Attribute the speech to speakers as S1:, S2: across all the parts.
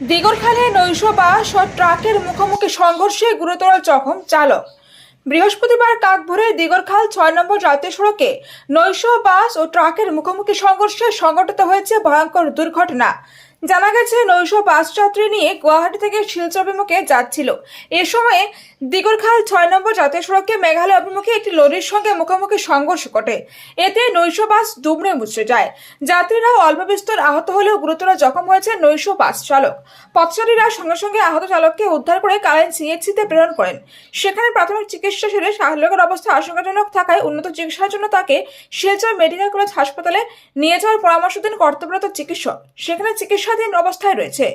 S1: দিগরখালে নৈশ বাস ও ট্রাকের মুখোমুখি সংঘর্ষে গুরুতর জখম চালক। বৃহস্পতিবার কাকভোরে দিগরখাল ছয় নম্বর জাতীয় সড়কে নৈশ বাস ও ট্রাকের মুখোমুখি সংঘর্ষে সংঘটিত হয়েছে ভয়ঙ্কর দুর্ঘটনা। জানা গেছে, নৈশ বাস যাত্রী নিয়ে গুয়াহাটি থেকে শিলচর অভিমুখে যাচ্ছিল। এ সময়ে দিগরখাল ছয় নম্বর জাতীয় সড়কে মেঘালয় অভিমুখে একটি লরির সঙ্গে মুখোমুখি সংঘর্ষ ঘটে। এতে নৈশ বাস দুমড়ে মুচড়ে যায়। যাত্রীরা অল্প বিস্তর আহত হলেও গুরুতর জখম হয়েছে নৈশ বাস চালক। পথচারীরা সঙ্গে সঙ্গে আহত চালককে উদ্ধার করে কারেন্ট সিএইচসিতে প্রেরণ করেন। সেখানে প্রাথমিক চিকিৎসা সেরে শাহলোকের অবস্থা আশঙ্কাজনক থাকায় উন্নত চিকিৎসার জন্য তাকে শিলচর মেডিকেল কলেজ হাসপাতালে নিয়ে যাওয়ার পরামর্শ দেন কর্তব্যরত চিকিৎসক। সেখানে চিকিৎসাধীন অবস্থায় রয়েছে।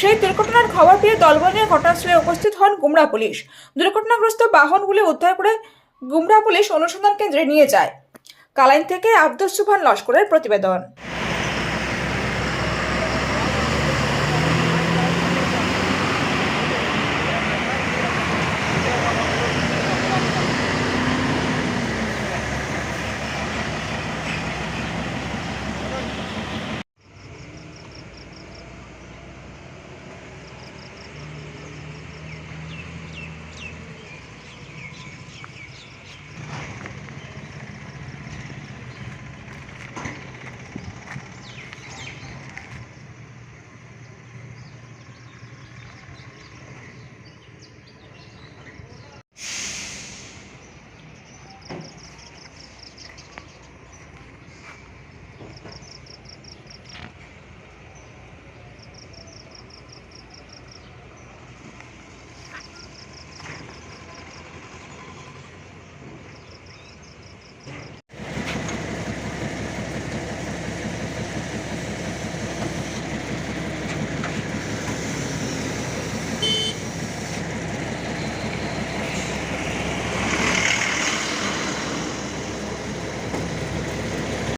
S1: সেই দুর্ঘটনার খবর পেয়ে দলবল নিয়ে ঘটনাস্থলে উপস্থিত হন গুমরা পুলিশ। দুর্ঘটনাগ্রস্ত বাহনগুলি উদ্ধার করে গুমরা পুলিশ অনুসন্ধান কেন্দ্রে নিয়ে যায়। কালাইন থেকে আব্দুল সুফান লস্করের প্রতিবেদন।